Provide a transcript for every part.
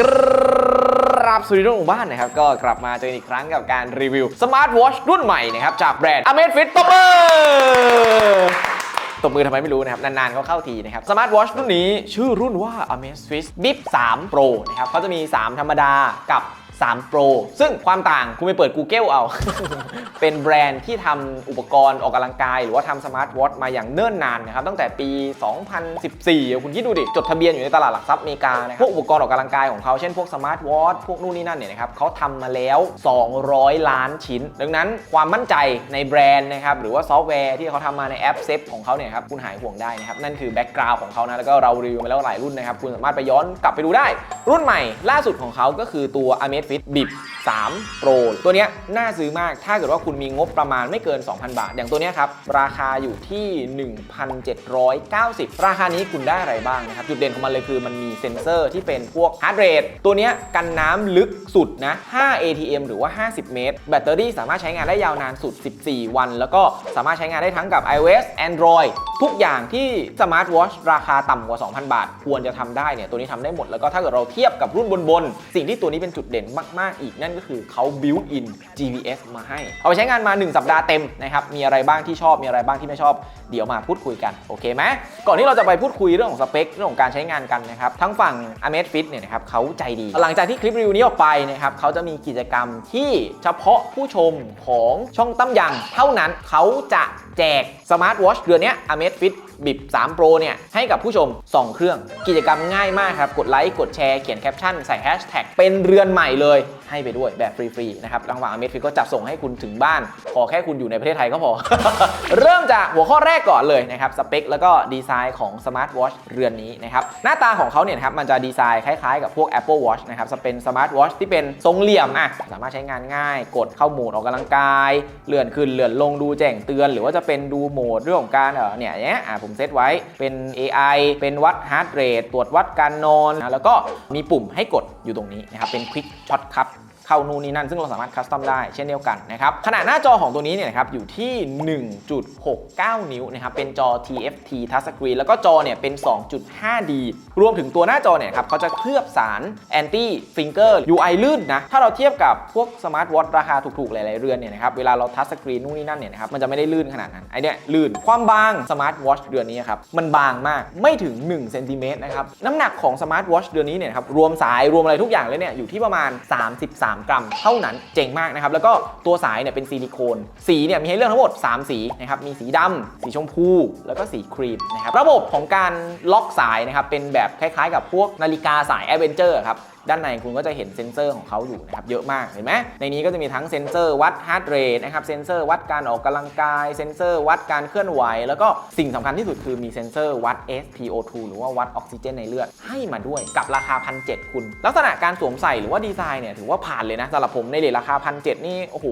กราบสวัสดีทุกหมู่บ้านนะครับ ก็กลับมาเจออีกครั้งกับการรีวิวสมาร์ทวอชรุ่นใหม่นะครับ จากแบรนด์ Amazfit ตบมือตบมือทำไมไม่รู้นะครับ นานๆเขาเข้าทีนะครับสมาร์ทวอชรุ่นนี้ชื่อรุ่นว่า Amazfit Bip 3 Pro นะครับเขาจะมี 3 ธรรมดากับ 3 Pro ซึ่งความต่างคุณไปเปิด Google เอา เป็นแบรนด์ที่ทำอุปกรณ์ออกกำลังกาย หรือว่าทำสมาร์ทวอทมาอย่างเนิ่นนานนะครับตั้งแต่ปี 2014อ่คุณคิดดูดิ จดทะเบียนอยู่ในตลาดหลักทรัพย์อเมริกานะครับพวกอุปกรณ์ออกกำลังกายของเขาเช่นพวกสมาร์ทวอทพวกนู่นนี่นั่นเนี่ยนะครับเขาทำมาแล้ว 200 ล้านชิ้น ดังนั้นความมั่นใจในแบรนด์นะครับหรือว่าซอฟต์แวร์ที่เขาทำมาในแอปเซฟของเขาเนี่ยครับคุณหายห่วงได้นะครับนั่นคือแบ็กกราวน์ของเขานะแล้วก็เรารีวิวมาแล้วหลายรุ่นนะครับคุณสามารถไปย้อนกลับไปดูได้ รุ่นใหม่ล่าสุดของเขาก็คือตัวฟิตบิบ 3 Pro ตัวนี้น่าซื้อมากถ้าเกิดว่าคุณมีงบประมาณไม่เกิน 2,000 บาท อย่างตัวนี้ครับ ราคาอยู่ที่ 1,790 ราคานี้คุณได้อะไรบ้างนะครับ จุดเด่นของมันเลยคือมันมีเซ็นเซอร์ที่เป็นพวก heart rate ตัวนี้กันน้ำลึกสุดนะ 5 ATM หรือว่า 50 เมตร แบตเตอรี่สามารถใช้งานได้ยาวนานสุด 14 วัน แล้วก็สามารถใช้งานได้ทั้งกับ iOS Android ทุกอย่างที่สมาร์ทวอชราคาต่ำกว่า 2,000 บาท ควรจะทำได้เนี่ยตัวนี้ทำได้หมดแล้วก็ถ้าเกิดเราเทียบกับรุ่นบนๆสิ่งที่ตัวนี้เป็นจุดเด่นมาก ๆ อีกนั่นก็คือเขา built in GPS มาให้ เอาไปใช้งานมา 1 สัปดาห์เต็มนะครับ มีอะไรบ้างที่ชอบ มีอะไรบ้างที่ไม่ชอบ เดี๋ยวมาพูดคุยกัน โอเคไหม ก่อนที่เราจะไปพูดคุยเรื่องของสเปค เรื่องของการใช้งานกันนะครับ ทั้งฝั่ง Amazfit เนี่ยนะครับเขาใจดี หลังจากที่คลิปรีวิวนี้ออกไปนะครับเขาจะมีกิจกรรมที่เฉพาะผู้ชมของช่องตั้มยัง เท่านั้นเขาจะแจกสมาร์ทวอชเดือนนี้ Amazfit บิบ3 Pro เนี่ย ให้กับผู้ชม 2 เครื่อง กิจกรรมง่ายมากครับ กดไลค์ กดแชร์ เขียนแคปชั่น ใส่แฮชแท็กเป็นเรือนใหม่เลย ให้ไปด้วยแบบฟรีๆนะครับระหว่างอเมฟิกก็จัดส่งให้คุณถึงบ้าน ขอแค่คุณอยู่ในประเทศไทยก็พอ เริ่มจากหัวข้อแรกก่อนเลยนะครับสเปคแล้วก็ดีไซน์ของสมาร์ทวอชเรือนนี้นะครับหน้าตาของเขาเนี่ยครับมันจะดีไซน์คล้ายๆกับพวก Apple Watch นะครับจะเป็นสมาร์ทวอชที่เป็นทรงเหลี่ยมอะสามารถใช้งานง่าย กดเข้าโหมดออกกำลังกาย เลื่อนขึ้นเลื่อนลงดูแจ้งเตือน หรือว่าจะเป็นดูโหมดเรื่องของการเออเนี่ยเนี้ยอะผมเซตไว้เป็น AI เป็นวัด heart rate ตรวจวัดการนอนนะแล้วก็มีปุ่มให้กด อยู่ตรงนี้นะครับเป็น quick shot ครับ เข้านู่นนี่นั่น ซึ่งเราสามารถคัสตอมได้เช่นเดียวกันนะครับขนาดหน้าจอของตัวนี้เนี่ยนะครับอยู่ที่ 1.69 นิ้วนะครับเป็นจอ TFT Touch Screen แล้วก็จอเนี่ยเป็น 2.5D รวมถึงตัวหน้าจอเนี่ยครับเขาจะเคลือบสาร Anti Finger UI ลื่นนะถ้าเราเทียบกับพวกสมาร์ทวอทราคาถูกๆ หลายๆเรือนเนี่ยนะครับเวลาเราทัชสกรีนนู่นนี่นั่นเนี่ยนะครับมันจะไม่ได้ลื่นขนาดนั้นไอเนี่ยลื่นความบางสมาร์ทวอชเดือนนี้ครับมันบางมากไม่ถึง1เซนติเมตรนะครับน้ำหนักของสมาร์ทวอชเดือนนี้เนี่ยครับรวมสายรวมอะไรทุกอย่างเลยเนี่ยอยู่ที่ประมาณ 33กรัม เท่านั้นเจ๋งมากนะครับแล้วก็ตัวสายเนี่ยเป็นซิลิโคน สีเนี่ยมีให้เลือกทั้งหมด 3 สีนะครับมีสีดำสีชมพู แล้วก็สีครีมนะครับระบบของการล็อกสายนะครับเป็นแบบคล้ายๆ กับพวกนาฬิกาสายแอดเวนเจอร์ครับ ด้านในคุณก็จะเห็นเซ็นเซอร์ของเขาอยู่นะครับเยอะมากเห็นไหมในนี้ก็จะมีทั้งเซ็นเซอร์วัดฮาร์ดเรทนะครับเซ็นเซอร์วัดการออกกำลังกายเซ็นเซอร์วัดการเคลื่อนไหว แล้วก็สิ่งสำคัญที่สุดคือมีเซ็นเซอร์วัด SpO2 หรือว่าวัดออกซิเจนในเลือดให้มาด้วยกับราคา1,700คุณ ลักษณะการสวมใส่หรือว่าดีไซน์เนี่ยถือว่าผ่านเลยนะสำหรับผมในเลทราคา1,700นี่โอ้โห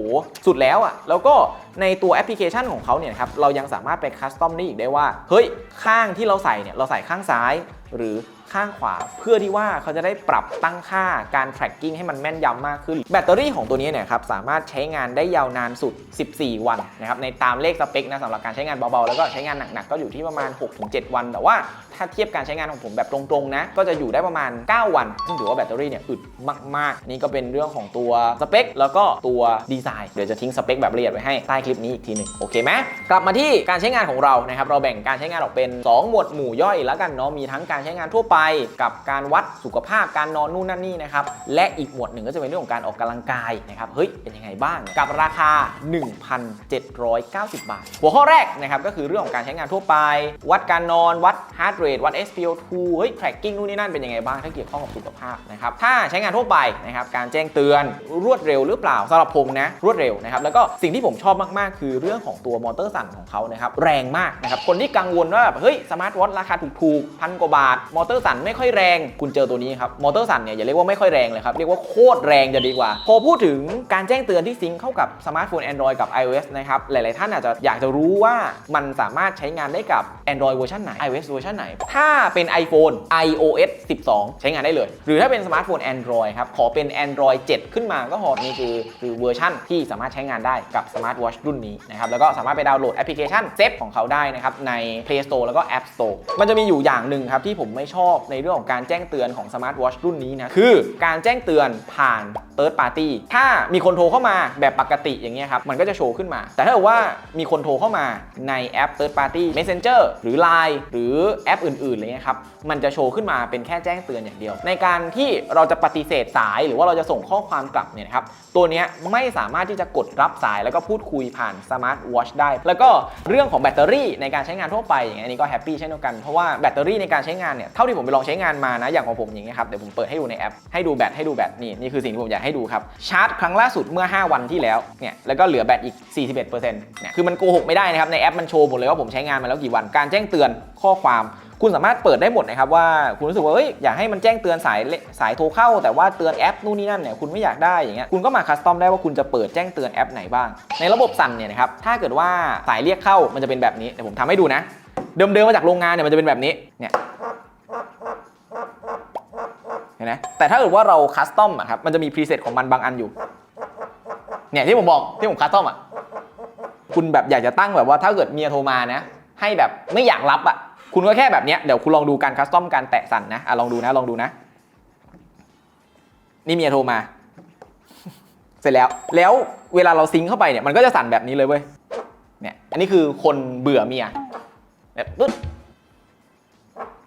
สุดแล้วอะ่ะแล้วก็ในตัวแอปพลิเคชันของเขาเนี่ยครับเรายังสามารถไปคัสตอมได้อีกได้ว่าเฮ้ยข้างที่เราใส่เนี่ยเราใส่ข้างซ้ายหรือข้างขวา เพื่อที่ว่าเขาจะได้ปรับตั้งค่าการ tracking ให้มันแม่นยำมากขึ้น แบตเตอรี่ของตัวนี้เนี่ยครับสามารถใช้งานได้ยาวนานสุด 14 วันนะครับในตามเลขสเปคนะสำหรับการใช้งานเบาๆ แล้วก็ใช้งานหนักๆ ก็อยู่ที่ประมาณ 6-7 วัน แต่ว่าถ้าเทียบการใช้งานของผมแบบตรงๆนะก็จะอยู่ได้ประมาณ 9 วัน ซึ่งถือว่าแบตเตอรี่เนี่ยอึดมากๆ นี่ก็เป็นเรื่องของตัวสเปคแล้วก็ตัวดีไซน์เดี๋ยวจะทิ้งสเปคแบบละเอียดไว้ให้ใต้คลิปนี้อีกทีหนึ่งโอเคไหมกลับมาที่การใช้งานของเรานะครับเราแบ่งการใช้งานออกเป็น 2 หมวดหมู่ย่อยแล้วกันเนาะมีทั้งการใช้งานทั่วไปกับการวัดสุขภาพการนอนนู่นนั่นนี่นะครับ และอีกหมวดหนึ่งก็จะเป็นเรื่องของการออกกำลังกายนะครับ เฮ้ย เป็นยังไงบ้าง กับราคา 1,790 บาท หัวข้อแรกนะครับก็คือเรื่องของการใช้งานทั่วไป วัดการนอน วัด heart rate วัด SpO2 เฮ้ย tracking นู่นนี่นั่นเป็นยังไงบ้าง ถ้าเกี่ยวข้องกับสุขภาพนะครับ ถ้าใช้งานทั่วไปนะครับการแจ้งเตือนรวดเร็วหรือเปล่าสำหรับผมนะรวดเร็วนะครับแล้วก็สิ่งที่ผมชอบมากๆ คือเรื่องของตัวมอเตอร์สั่นของเขานะครับแรงมากนะครับคนที่กังวลว่าแบบเฮ้ยสมาร์ทวอทราคาถูกๆพันกว่าบาทมอเตอร์สั่นไม่ค่อยแรง คุณเจอตัวนี้ครับ มอเตอร์สั่นเนี่ยอย่าเรียกว่าไม่ค่อยแรงเลยครับ เรียกว่าโคตรแรงจะดีกว่า พอพูดถึงการแจ้งเตือนที่ซิงเข้ากับสมาร์ทโฟน Android กับ iOS นะครับ หลาย ๆ ท่านอาจจะอยากจะรู้ว่ามันสามารถใช้งานได้กับ Android เวอร์ชันไหน iOS เวอร์ชันไหน ถ้าเป็น iPhone iOS 12 ใช้งานได้เลย หรือถ้าเป็นสมาร์ทโฟน Android ครับ ขอเป็น Android 7 ขึ้นมาก็พอนี่คือคือเวอร์ชันที่สามารถใช้งานได้กับสมาร์ทวอชรุ่นนี้นะครับแล้วก็สามารถไปดาวน์โหลดแอปพลิเคชันเซฟของเขาได้นะครับใน Play Store แล้วก็ App Store มันจะมีอยู่อย่างหนึ่งครับที่ผมไม่ชอบในเรื่องของการแจ้งเตือนของสมาร์ทวอชรุ่นนี้นะคือการแจ้งเตือนผ่าน Third Party ถ้ามีคนโทรเข้ามาแบบปกติอย่างเงี้ยครับมันก็จะโชว์ขึ้นมา แต่ถ้าเกิดว่ามีคนโทรเข้ามาในแอป Third Party Messenger หรือ Line หรือแอปอื่นๆอะไรเงี้ยครับมันจะโชว์ขึ้นมาเป็นแค่แจ้งเตือนอย่างเดียว ในการที่เราจะปฏิเสธสาย หรือว่าเราจะส่งข้อความกลับเนี่ยครับตัวนี้ไม่สามารถที่จะกดรับสายแล้วก็พูดคุยผ่านสมาร์ทวอชได้ แล้วก็เรื่องของแบตเตอรี่ในการใช้งานทั่วไปอย่างเงี้ยอันนี้ก็แฮปปี้เช่นเดียวกันเพราะว่าแบตเตอรี่ในการใช้งานเนี่ยเท่าที่ผมไปลองใช้งานมานะอย่างของผมอย่างเงี้ยครับเดี๋ยวผมเปิดให้ดูในแอปให้ดูแบตให้ดูแบตนี่นี่คือสิ่งที่ผมอยากให้ดูครับชาร์จครั้งล่าสุดเมื่อ 5 วันที่แล้วเนี่ยแล้วก็เหลือแบตอีก 41%เนี่ยคือมันโกหกไม่ได้นะครับในแอปมันโชว์หมดเลยว่าผมใช้งานมาแล้วกี่วันการแจ้งเตือนข้อความคุณสามารถเปิดได้หมดนะครับว่าคุณรู้สึกว่าเอ้ยอยากให้มันแจ้งเตือนสายสายโทรเข้า แต่ว่าเตือนแอปนู่นนี่นั่นเนี่ยคุณไม่อยากได้อย่างเงี้ยคุณก็มาคัสตอมได้ว่าคุณจะเปิดแจ้งเตือนแอปไหนบ้าง ในระบบสั่นเนี่ยนะครับถ้าเกิดว่าสายเรียกเข้ามันจะเป็นแบบนี้เดี๋ยวผมทำให้ดูนะ เดิมๆมาจากโรงงานเนี่ยมันจะเป็นแบบนี้เนี่ย เห็นไหมแต่ถ้าเกิดว่าเราคัสตอมอะครับมันจะมีพรีเซตของมันบางอันอยู่เนี่ยที่ผมบอกที่ผมคัสตอมอะคุณแบบอยากจะตั้งแบบว่าถ้าเกิดเมียโทรมานะ ให้แบบไม่อยากรับอะคุณก็แค่แบบเนี้ยเดี๋ยวคุณลองดูการคัสตอมการแตะสั่นนะอะลองดูนะลองดูนะ นี่เมียโทรมา เสร็จแล้วแล้วเวลาเราซิงค์เข้าไปเนี่ยมันก็จะสั่นแบบนี้เลยเว้ยเนี่ยอันนี้คือคนเบื่อเมียแบบปึ๊ด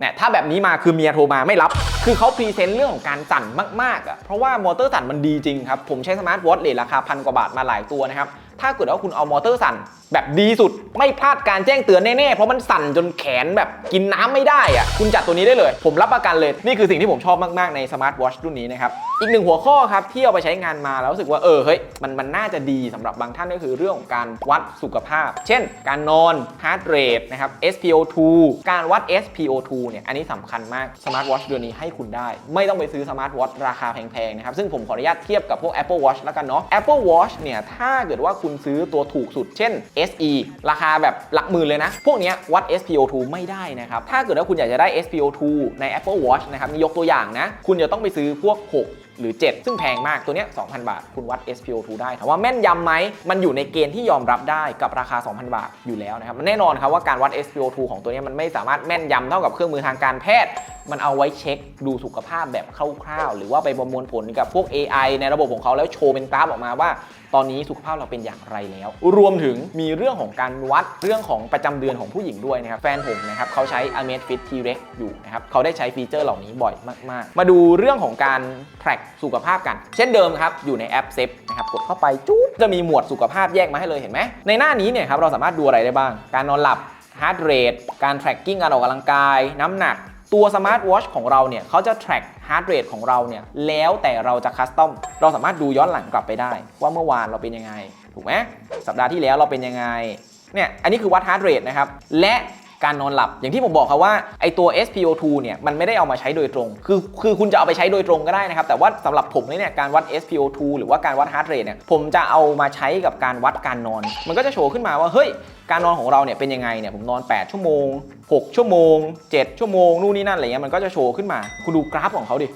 เนี่ยถ้าแบบนี้มาคือเมียโทรมาไม่รับ คือเขาพรีเซนต์เรื่องของการสั่นมากๆอะเพราะว่ามอเตอร์สั่นมันดีจริงครับ ผมใช้สมาร์ทวอทเลทราคาพันกว่าบาทมาหลายตัวนะครับ ถ้าเกิดว่าคุณเอามอเตอร์สั่น แบบดีสุดไม่พลาดการแจ้งเตือนแน่ๆ เพราะมันสั่นจนแขนแบบกินน้ำไม่ได้อะคุณจัดตัวนี้ได้เลย ผมรับประกันเลย นี่คือสิ่งที่ผมชอบมากๆในสมาร์ทวอชรุ่นนี้นะครับ อีกหนึ่งหัวข้อครับ ที่เอาไปใช้งานมาแล้วรู้สึกว่าเออเฮ้ยมันมันน่าจะดีสำหรับบางท่านก็คือเรื่องของการวัดสุขภาพ เช่น การนอน heart rate นะครับ SpO2 การวัด SpO2 เนี่ยอันนี้สำคัญมากสมาร์ทวอชเดือนนี้ให้คุณได้ ไม่ต้องไปซื้อสมาร์ทวอชราคาแพงๆนะครับซึ่งผมขออนุญาตเทียบกับพวก Apple Watch แล้วกันเนาะ Apple Watch เนี่ยถ้าเกิดว่าคุณซื้อตัวถูกสุดเช่น SE ราคาแบบหลักหมื่นเลยนะ พวกนี้วัด SpO2 ไม่ได้นะครับ ถ้าเกิดว่าคุณอยากจะได้ SpO2 ใน Apple Watch นะครับนี่ยกตัวอย่างนะ คุณจะต้องไปซื้อพวก 6หรือ 7 ซึ่งแพงมากตัวเนี้ย 2,000 บาท คุณวัด SpO2 ได้ถามว่าแม่นยำไหม มันอยู่ในเกณฑ์ที่ยอมรับได้กับราคา 2,000 บาทอยู่แล้วนะครับ มันแน่นอนครับว่าการวัด SpO2 ของตัวนี้มันไม่สามารถแม่นยำเท่ากับเครื่องมือทางการแพทย์ มันเอาไว้เช็คดูสุขภาพแบบคร่าวๆ หรือว่าไปประมวลผลกับพวก AI ในระบบของเขาแล้วโชว์เป็นกราฟออกมาว่า ตอนนี้สุขภาพเราเป็นอย่างไรแล้ว รวมถึงมีเรื่องของการวัดเรื่องของประจำเดือนของผู้หญิงด้วยนะครับ แฟนผมนะครับเขาใช้ Amazfit T-Rex อยู่นะครับเขาได้ใช้ฟีเจอร์เหล่านี้บ่อยมากๆ มาดูเรื่องของการ track สุขภาพกัน เช่นเดิมครับอยู่ในแอปเซฟนะครับกดเข้าไปจุ๊บจะมีหมวดสุขภาพแยกมาให้เลยเห็นไหมในหน้านี้เนี่ยครับเราสามารถดูอะไรได้บ้าง การนอนหลับ heart rate การ tracking การออกกำลังกาย น้ำหนัก ตัวสมาร์ทวอชของเราเนี่ยเขาจะ track heart rate ของเราเนี่ยแล้วแต่เราจะคัสตอมเราสามารถดูย้อนหลังกลับไปได้ ว่าเมื่อวานเราเป็นยังไง ถูกไหมสัปดาห์ที่แล้วเราเป็นยังไงเนี่ยอันนี้คือวัด heart rate นะครับและ การนอนหลับ อย่างที่ผมบอกครับว่าไอตัว SpO2 เนี่ยมันไม่ได้เอามาใช้โดยตรง คือคือคุณจะเอาไปใช้โดยตรงก็ได้นะครับ แต่ว่าสำหรับผมเนี่ยการวัด SpO2 หรือว่าการวัด heart rate เนี่ยผมจะเอามาใช้กับการวัดการนอน มันก็จะโชว์ขึ้นมาว่าเฮ้ยการนอนของเราเนี่ยเป็นยังไงเนี่ยผมนอน 8 ชั่วโมง 6 ชั่วโมง 7 ชั่วโมงนู่นนี่นั่นอะไรเงี้ยมันก็จะโชว์ขึ้นมา คุณดูกราฟของเขาดิ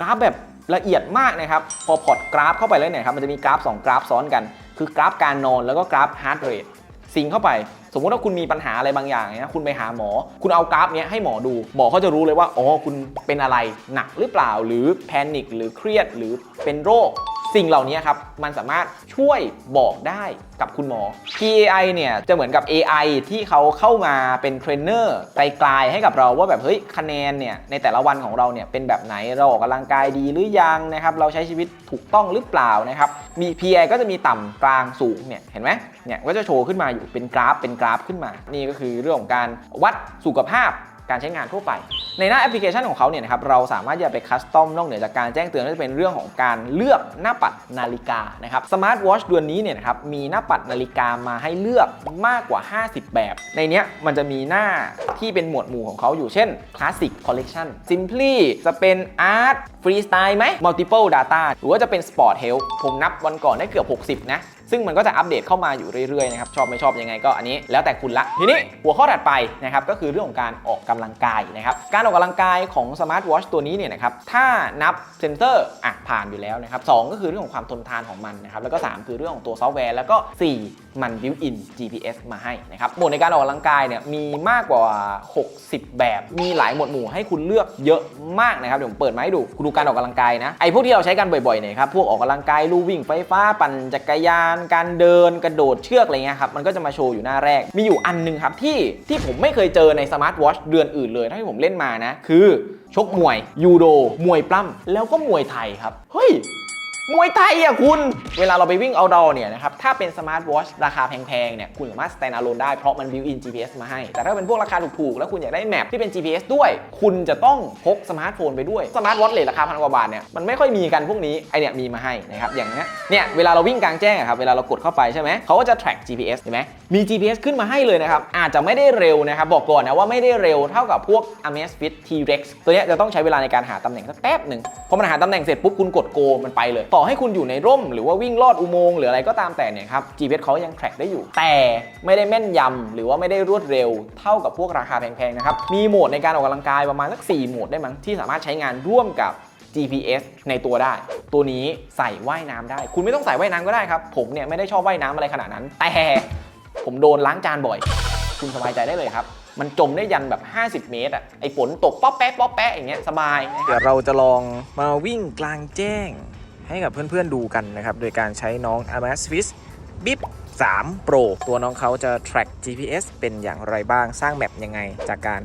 กราฟแบบละเอียดมากนะครับ พอพอร์ตกราฟเข้าไปแล้วเนี่ยครับมันจะมีกราฟ 2 กราฟซ้อนกัน คือกราฟการนอนแล้วก็กราฟ heart rate ซิงเข้าไป สมมุติว่าคุณมีปัญหาอะไรบางอย่างเนี่ยคุณไปหาหมอ คุณเอากราฟเนี้ยให้หมอดู หมอเขาจะรู้เลยว่า อ๋อ คุณเป็นอะไรหนักหรือเปล่า หรือแพนิคหรือเครียดหรือเป็นโรค สิ่งเหล่านี้ครับ มันสามารถช่วยบอกได้กับคุณหมอ PAI เนี่ยจะเหมือนกับ AI ที่เขาเข้ามาเป็นเทรนเนอร์ไกลๆให้กับเราว่าแบบเฮ้ยคะแนนเนี่ยในแต่ละวันของเราเนี่ยเป็นแบบไหนเราออกกำลังกายดีหรือยังนะครับเราใช้ชีวิตถูกต้องหรือเปล่านะครับมี PAI ก็จะมีต่ำกลางสูงเนี่ยเห็นไหมเนี่ยก็จะโชว์ขึ้นมาอยู่เป็นกราฟเป็นกราฟขึ้นมา นี่ก็คือเรื่องของการวัดสุขภาพ การใช้งานทั่วไป ในหน้าแอปพลิเคชันของเขาเนี่ยนะครับเราสามารถจะไปคัสตอมนอกเหนือจากการแจ้งเตือนก็จะเป็นเรื่องของการเลือกหน้าปัดนาฬิกานะครับสมาร์ทวอชเดือนนี้เนี่ยนะครับมีหน้าปัดนาฬิกามาให้เลือกมากกว่า 50 แบบ ในนี้มันจะมีหน้าที่เป็นหมวดหมู่ของเขาอยู่เช่น Classic Collection Simply จะเป็น Art Freestyle ไหม Multiple Data หรือว่าจะเป็น Sport Health ผมนับวันก่อนได้เกือบ 60 นะ ซึ่งมันก็จะอัปเดตเข้ามาอยู่เรื่อยๆนะครับชอบไม่ชอบยังไงก็อันนี้แล้วแต่คุณละ ทีนี้หัวข้อถัดไปนะครับก็คือเรื่องของการออกกำลังกายนะครับการออกกำลังกายของสมาร์ทวอชตัวนี้เนี่ยนะครับถ้านับเซนเซอร์อะผ่านอยู่แล้วนะครับสองก็คือเรื่องของความทนทานของมันนะครับแล้วก็ 3 คือเรื่องของตัวซอฟต์แวร์แล้วก็ 4 มัน built in GPS มาให้นะครับโหมดในการออกกำลังกายเนี่ยมีมากกว่า 60 แบบ มีหลายหมวดหมู่ให้คุณเลือกเยอะมากนะครับเดี๋ยวผมเปิดมาให้ดูคุณดูการออกกำลังกายนะไอ้พวกที่เราใช้กันบ่อยๆเนี่ยครับพวกออกกำลังกายลู่วิ่งไฟฟ้า ปั่นจักรยาน การเดินกระโดดเชือกอะไรเงี้ยครับมันก็จะมาโชว์อยู่หน้าแรก มีอยู่อันหนึงครับที่ที่ผมไม่เคยเจอในสมาร์ทวอชเดือนอื่นเลยเท่าที่ผมเล่นมานะคือชกมวยยูโดมวยปล้ำแล้วก็มวยไทยครับเฮ้ย มวยไทยอะคุณ เวลาเราไปวิ่งเอาดอเนี่ยนะครับ ถ้าเป็นสมาร์ทวอชราคาแพงๆเนี่ย คุณสามารถ stand alone ได้เพราะมัน built in GPS มาให้ แต่ถ้าเป็นพวกราคาถูกๆ แล้วคุณอยากได้แมปที่เป็น GPS ด้วย คุณจะต้องพกสมาร์ทโฟนไปด้วย สมาร์ทวอทเลทราคาพันกว่าบาทเนี่ย มันไม่ค่อยมีกันพวกนี้ ไอเนี่ยมีมาให้นะครับ อย่างเนี้ย เนี่ยเวลาเราวิ่งกลางแจ้งครับ เวลาเรากดเข้าไปใช่ไหมเขาก็จะ track GPS เห็นไหมมี GPS ขึ้นมาให้เลยนะครับ อาจจะไม่ได้เร็วนะครับ บอกก่อนนะว่าไม่ได้เร็วเท่ากับพวก Amazfit T-Rex ตัวเนี้ยจะต้องใช้เวลาในการหาตำแหน่งสักแป๊บหนึ่งพอมันหาตำแหน่งเสร็จปุ๊บคุณกดโกมันไปเลยต่อให้คุณอยู่ในร่ม หรือว่าวิ่งลอดอุโมงค์หรืออะไรก็ตามแต่เนี่ยครับ GPS เขายัง track ได้อยู่ แต่ไม่ได้แม่นยำหรือว่าไม่ได้รวดเร็วเท่ากับพวกราคาแพงๆนะครับมีโหมดในการออกกำลังกายประมาณสัก4โหมดได้มั้งที่สามารถใช้งานร่วมกับ GPS ในตัวได้ ตัวนี้ใส่ว่ายน้ำได้ คุณไม่ต้องใส่ว่ายน้ำก็ได้ครับ ผมเนี่ยไม่ได้ชอบว่ายน้ำอะไรขนาดนั้น แต่ผมโดนล้างจานบ่อย คุณสบายใจได้เลยครับ มันจมได้ยันแบบ 50 เมตรอะ ไอฝนตกป๊อปแป๊ะป๊อปแป๊ะอย่างเงี้ยสบาย เดี๋ยวเราจะลองมาวิ่งกลางแจ้ง ให้กับเพื่อนๆดูกันนะครับ โดยการใช้น้อง a m a z f i s Bip 3 Pro ตัวน้องเขาจะ track GPS เป็นอย่างไรบ้าง สร้างแมปยังไง จากการ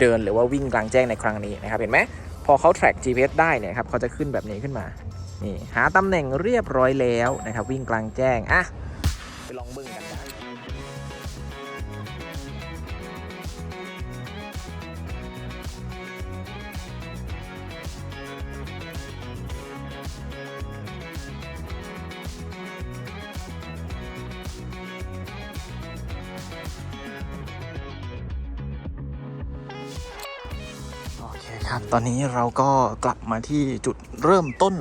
เดินหรือว่าวิ่งกลางแจ้งในครั้งนี้นะครับ เห็นไหม พอเขา track GPS ได้เนี่ยครับ เขาจะขึ้นแบบนี้ขึ้นมา นี่ หาตำแหน่งเรียบร้อยแล้วนะครับ วิ่งกลางแจ้ง อะ ไปลองบึ้งกัน ครับ ตอนนี้เราก็กลับมาที่จุดเริ่มต้น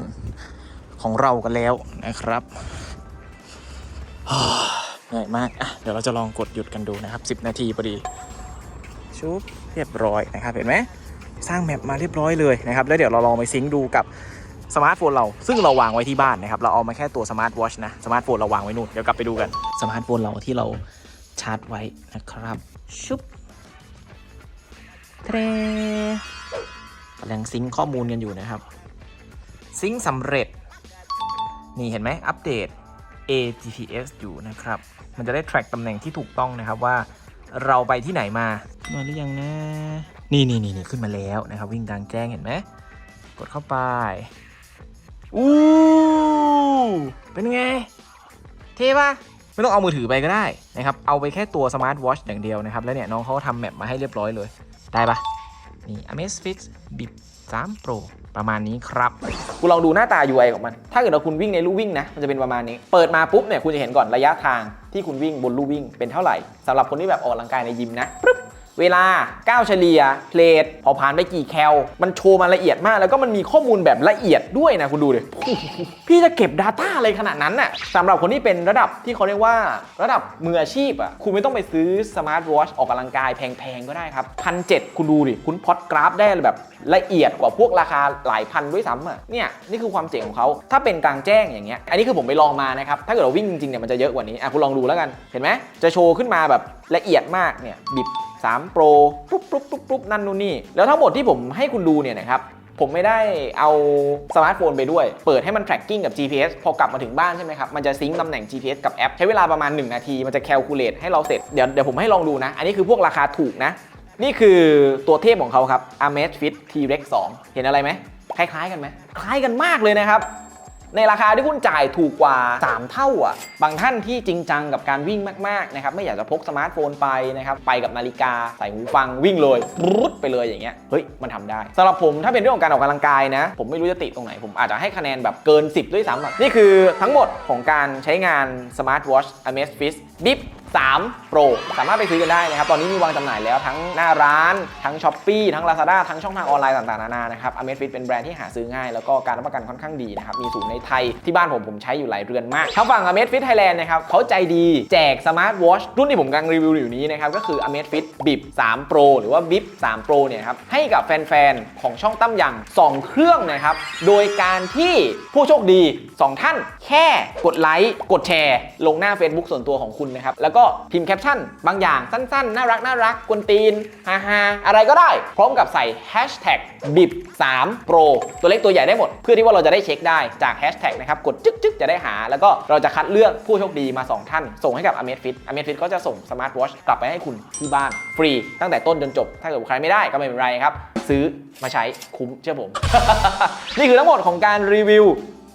ของเรากันแล้วนะครับเหนื่อยมากอะเดี๋ยวเราจะลองกดหยุดกันดูนะครับ 10 นาทีพอดี ชุบเรียบร้อยนะครับ เห็นไหมสร้างแมปมาเรียบร้อยเลยนะครับ แล้วเดี๋ยวเราลองไปซิงค์ดูกับสมาร์ทโฟนเราซึ่งเราวางไว้ที่บ้านนะครับ เราเอามาแค่ตัวสมาร์ทวอชนะ สมาร์ทโฟนเราวางไว้นู่น เดี๋ยวกลับไปดูกัน สมาร์ทโฟนเราที่เราชาร์จไว้นะครับ ชุบเทร กำลังซิงค์ข้อมูลกันอยู่นะครับ ซิงค์สำเร็จ นี่เห็นไหมอัปเดต AGPS อยู่นะครับ มันจะได้ track ตำแหน่งที่ถูกต้องนะครับว่าเราไปที่ไหนมามาหรือยังนะนี่นี่นี่นี่ขึ้นมาแล้วนะครับ วิ่งกลางแจ้งเห็นไหม กดเข้าไป อู้เป็นไง เท่ปะไม่ต้องเอามือถือไปก็ได้นะครับ เอาไปแค่ตัวสมาร์ทวอชอย่างเดียวนะครับ แล้วเนี่ยน้องเขาทำแมปมาให้เรียบร้อยเลย ได้ปะ นี่ Amazfit Bip 3 Pro ประมาณนี้ครับ คุณลองดูหน้าตา UI ของมัน ถ้าเกิดเราคุณวิ่งในลู่วิ่งนะ มันจะเป็นประมาณนี้ เปิดมาปุ๊บเนี่ยคุณจะเห็นก่อนระยะทางที่คุณวิ่งบนลู่วิ่งเป็นเท่าไหร่สำหรับคนที่แบบออกกำลังกายในยิมนะ เวลาก้าวเฉลี่ยเพลทพอผ่านไปกี่แคล มันโชว์มาละเอียดมาก แล้วก็มันมีข้อมูลแบบละเอียดด้วยนะคุณดูดิพี่จะเก็บ Data อะไรขนาดนั้นน่ะสำหรับคนที่เป็นระดับที่เขาเรียกว่าระดับมืออาชีพอะคุณไม่ต้องไปซื้อสมาร์ทวอชออกกำลังกายแพงๆ ก็ได้ครับพันเคุณดูดิคุณพอดกราฟได้แบบละเอียดกว่าพวกราคาหลายพันด้วยซ้ำอะเนี่ยนี่คือความเจ๋งของเขาถ้าเป็นกลางแจ้งอย่างเงี้ยอันนี้คือผมไปลองมานะครับถ้าเกิดเราวิ่งจริงๆเนี่ยมันจะเยอะกว่านี้อะคุณลองดูแล้วกันเห็นไหมจะโชว์ขึ้นมาแบบละเอียดมากเนี่ยบิบ 3 Pro ปุ๊บปุ๊บปุ๊บปุ๊บนั่นนู่นนี่ แล้วทั้งหมดที่ผมให้คุณดูเนี่ยนะครับผมไม่ได้เอาสมาร์ทโฟนไปด้วย เปิดให้มัน tracking กับ GPS พอกลับมาถึงบ้านใช่ไหมครับ มันจะซิงค์ตำแหน่ง GPS กับแอป ใช้เวลาประมาณ 1 นาที มันจะ calculate ให้เราเสร็จ เดี๋ยวเดี๋ยวผมให้ลองดูนะ อันนี้คือพวกราคาถูกนะ นี่คือตัวเทพของเขาครับ Amazfit T-Rex 2 เห็นอะไรไหม คล้ายๆกันไหม คล้ายกันมากเลยนะครับ ในราคาที่คุณจ่ายถูกกว่า 3 เท่าอะ บางท่านที่จริงจังกับการวิ่งมากๆนะครับไม่อยากจะพกสมาร์ทโฟนไปนะครับไปกับนาฬิกาใส่หูฟังวิ่งเลยรุดไปเลยอย่างเงี้ยเฮ้ยมันทำได้สำหรับผมถ้าเป็นเรื่องของการออกกำลังกายนะ ผมไม่รู้จะติตรงไหน ผมอาจจะให้คะแนนแบบเกิน 10 ด้วยซ้ำอะนี่คือทั้งหมดของการใช้งาน Smart Watch Amazfit Bip 3 Pro สามารถไปซื้อกันได้นะครับ ตอนนี้มีวางจำหน่ายแล้วทั้งหน้าร้าน ทั้ง s h อ p e e ทั้ง Lazada ทั้งช่องทางออนไลน์ต่างๆ นานานะครับ Amazfit เป็นแบรนด์ที่หาซื้อง่าย แล้วก็การรับประกันค่อนข้างดีนะครับ มีศูนย์ในไทย ที่บ้านผมผมใช้อยู่หลายเรือนมากทางฝั่ง Amazfit Thailand นะครับเขาใจดีแจก Smart Watch รุ่นที่ผมกำลังรีวิวอยู่นี้นะครับก็คือ Amazfit Bip 3 Pro หรือว่า Bip 3 Pro เนี่ยครับให้กับแฟนๆของช่องตั้มยัง2 เครื่องนะครับโดยการที่ผู้โชคดี 2 ท่าน แค่กดไลค์กดแชร์ลงหน้า Facebook ส่วนตัวของคุณนะครับแล้วก็พิมพ์แคปชั่น บางอย่างสั้นๆ น่ารักน่ารักกวนตีนฮาฮาอะไรก็ได้ พร้อมกับใส่ hashtag bip 3 pro ตัวเล็กตัวใหญ่ได้หมด เพื่อที่ว่าเราจะได้เช็คได้จาก hashtag นะครับ กดจึ๊กจึ๊กจะได้หา แล้วก็เราจะคัดเลือกผู้โชคดีมา 2 ท่าน ส่งให้กับ Amazfit Amazfit ก็จะส่ง Smart Watch กลับไปให้คุณที่บ้านฟรี ตั้งแต่ต้นจนจบ ถ้าเกิดใครไม่ได้ก็ไม่เป็นไรครับซื้อมาใช้คุ้มเชื่อผม นี่คือทั้งหมดของการรีวิว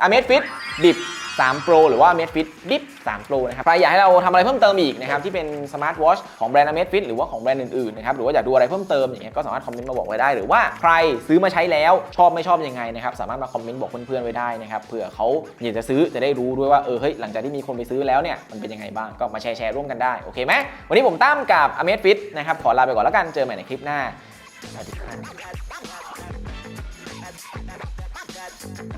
Amazfit Bip 3 Pro หรือว่า Amazfit Bip 3 Pro นะครับ ใครอยากให้เราทำอะไรเพิ่มเติมอีกนะครับที่เป็น Smart Watch ของแบรนด์ Amazfit หรือว่าของแบรนด์อื่นๆนะครับหรือว่าอยากดูอะไรเพิ่มเติมอย่างเงี้ยก็สามารถคอมเมนต์มาบอกไว้ได้ หรือว่าใครซื้อมาใช้แล้วชอบไม่ชอบยังไงนะครับสามารถมาคอมเมนต์บอกเพื่อนๆไว้ได้นะครับเผื่อเขาอยากจะซื้อจะได้รู้ด้วยว่าเออเฮ้ยหลังจากที่มีคนไปซื้อแล้วเนี่ยมันเป็นยังไงบ้างก็มาแชร์แชร์ร่วมกันได้โอเคไหมวันนี้ผมตั้มกับ Amazfit นะครับขอลาไปก่อนแล้วกันเจอใหม่ในคลิปหน้าสวัสดีครับ